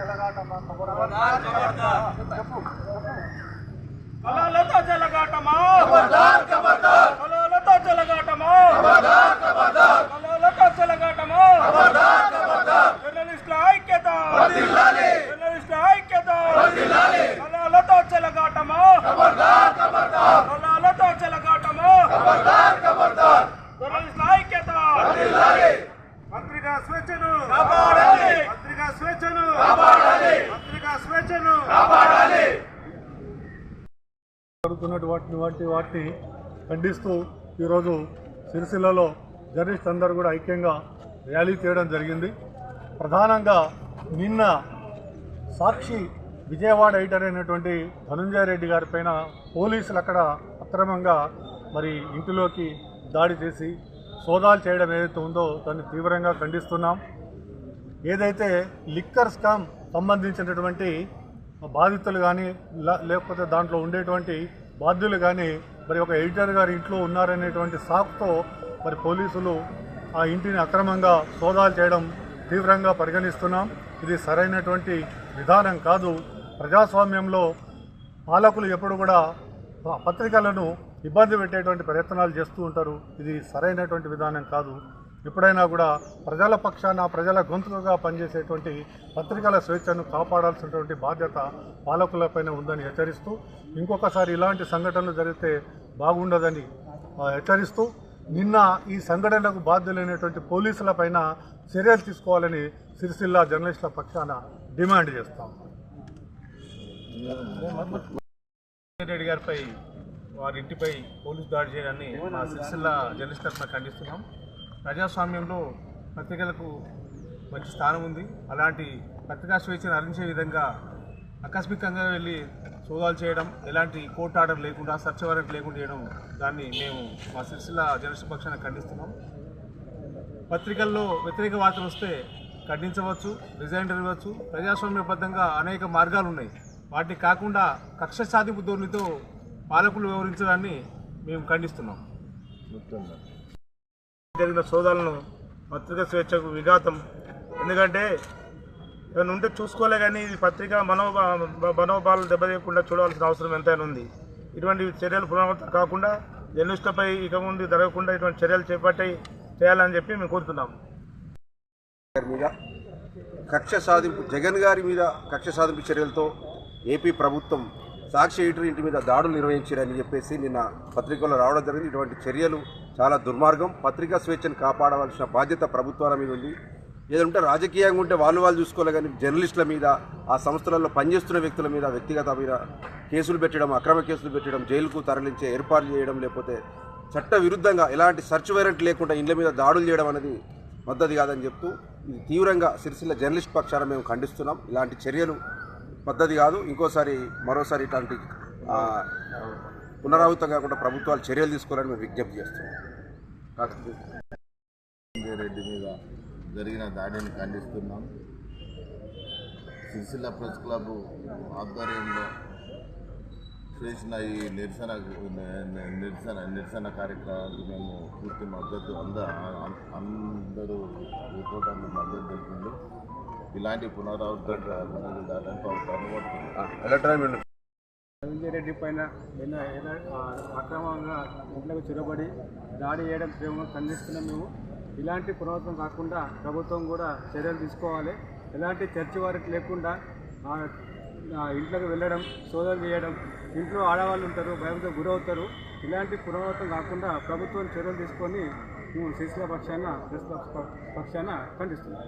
ज़बरदस्त। भला नथो चला टा ज़बरदस्त। స్వేచ్ఛను కాపాడాలి. పత్రికా స్వేచ్ఛను కాపాడాలి. పత్రికా స్వేచ్ఛను జరుగుతున్నటువంటి వాటి వాటిని ఖండిస్తూ ఈరోజు సిరిసిల్లలో జర్నలిస్ట్ అందరూ కూడా ఐక్యంగా ర్యాలీ చేయడం జరిగింది. ప్రధానంగా నిన్న సాక్షి విజయవాడ ఎయిటర్ అయినటువంటి ధనుంజయ రెడ్డి గారి పైన పోలీసులు అక్కడ అక్రమంగా మరి ఇంటిలోకి దాడి చేసి సోదాలు చేయడం ఏదైతే ఉందో దాన్ని తీవ్రంగా ఖండిస్తున్నాం. ఏదైతే లిక్కర్ స్కామ్ సంబంధించినటువంటి బాధితులు కానీ లేకపోతే దాంట్లో ఉండేటువంటి బాధ్యులు కానీ మరి ఒక ఎడిటర్ గారి ఇంట్లో ఉన్నారనేటువంటి సాకుతో మరి పోలీసులు ఆ ఇంటిని అక్రమంగా సోదాలు చేయడం తీవ్రంగా పరిగణిస్తున్నాం. ఇది సరైనటువంటి విధానం కాదు. ప్రజాస్వామ్యంలో పాలకులు ఎప్పుడు కూడా పత్రికలను ఇబ్బంది పెట్టేటువంటి ప్రయత్నాలు చేస్తూ ఉంటారు. ఇది సరైనటువంటి విధానం కాదు. ఎప్పుడైనా కూడా ప్రజల పక్షాన ప్రజల గొంతుకగా పనిచేసేటువంటి పత్రికల స్వేచ్ఛను కాపాడాల్సినటువంటి బాధ్యత పాలకులపైన ఉందని హెచ్చరిస్తూ ఇంకొకసారి ఇలాంటి సంఘటనలు జరిగితే బాగుండదని హెచ్చరిస్తూ నిన్న ఈ సంఘటనలకు బాధ్యులైనటువంటి పోలీసులపైన చర్యలు తీసుకోవాలని సిరిసిల్ల జర్నలిస్టుల పక్షాన డిమాండ్ చేస్తాం. రెడ్డి గారిపై వారి ఇంటిపై పోలీసు దాడి చేయడాన్ని మా సిరిసిల్ల జర్నలిస్ట్ తరఫున ఖండిస్తున్నాం. ప్రజాస్వామ్యంలో పత్రికలకు మంచి స్థానం ఉంది. అలాంటి పత్రికా స్వేచ్ఛను హరించే విధంగా ఆకస్మికంగా వెళ్ళి సోదాలు చేయడం ఎలాంటి కోర్టు ఆర్డర్ లేకుండా సర్చ్ వారెంట్ లేకుండా చేయడం దాన్ని మేము మా సిరిసిల్ల జర్నలిస్ట్ పక్షాన్ని ఖండిస్తున్నాం. పత్రికల్లో వ్యతిరేక వార్తలు వస్తే ఖండించవచ్చు రిజైన్ ఇవ్వచ్చు. ప్రజాస్వామ్యబద్ధంగా అనేక మార్గాలు ఉన్నాయి వాటిని కాకుండా కక్ష సాధింపు ధోరణితో పాలకులు వివరించడాన్ని మేము ఖండిస్తున్నాం. జరిగిన సోదాలను పత్రికా స్వేచ్ఛకు విఘాతం. ఎందుకంటే ఏమైనా ఉంటే చూసుకోలే కానీ ఇది పత్రిక మనోభా మనోభావాలు దెబ్బతీయకుండా చూడవలసిన అవసరం ఎంతైనా ఉంది. ఇటువంటి చర్యలు పునరావృతం కాకుండా జర్నలిస్టులపై ఇక ముందు జరగకుండా ఇటువంటి చర్యలు చేపట్టి చేయాలని చెప్పి మేము కోరుతున్నాం. గారి మీద కక్ష సాధింపు జగన్ గారి మీద కక్ష సాధింపు చర్యలతో ఏపీ ప్రభుత్వం సాక్షి ఎడిటర్ ఇంటి మీద దాడులు నిర్వహించారని చెప్పేసి నిన్న పత్రికల్లో రావడం జరిగింది. ఇటువంటి చర్యలు చాలా దుర్మార్గం. పత్రికా స్వేచ్ఛను కాపాడవలసిన బాధ్యత ప్రభుత్వాల మీద ఉంది. ఏదంటే రాజకీయంగా ఉంటే వాళ్ళు వాళ్ళు చూసుకోలే కానీ జర్నలిస్టుల మీద ఆ సంస్థలలో పనిచేస్తున్న వ్యక్తుల మీద వ్యక్తిగత మీద కేసులు పెట్టడం అక్రమ కేసులు పెట్టడం జైలుకు తరలించే ఏర్పాటు చేయడం లేకపోతే చట్ట విరుద్ధంగా ఎలాంటి సర్చ్ వారెంట్ లేకుండా ఇండ్ల మీద దాడులు చేయడం అనేది మద్దతు కాదని చెప్తూ ఇది తీవ్రంగా సిరిసిల్ల జర్నలిస్ట్ పక్షాన మేము ఖండిస్తున్నాం. ఇలాంటి చర్యలు పద్ధతి కాదు ఇంకోసారి మరోసారి ఇట్లాంటి పునరావృతం కాకుండా ప్రభుత్వాలు చర్యలు తీసుకోవాలని మేము విజ్ఞప్తి చేస్తున్నాం. రెడ్డి మీద జరిగిన దాడిని ఖండిస్తున్నాం. సిరిసిల్ల ప్రెస్ క్లబ్ ఆధ్వర్యంలో చేసిన ఈ నిరసన నిరసన నిరసన కార్యక్రమానికి మేము పూర్తి మద్దతు అంద అందరూ రిపోర్టర్లు మద్దతు తెలిపింది. ఇలాంటి పునరావృతం రెడ్డి పైన అక్రమంగా ఇంట్లోకి చొరబడి దాడి చేయడం తీవ్రంగా ఖండిస్తున్నాం మేము. ఇలాంటి పునరావృతం కాకుండా ప్రభుత్వం కూడా చర్యలు తీసుకోవాలి. ఎలాంటి చర్చ వారికి లేకుండా ఇంట్లోకి వెళ్ళడం సోదరు చేయడం ఇంట్లో ఆడవాళ్ళు ఉంటారు భయంతో గురవుతారు. ఇలాంటి పునరావృతం కాకుండా ప్రభుత్వం చర్యలు తీసుకొని మేము శిశుల పక్షాన పక్షాన ఖండిస్తున్నాం.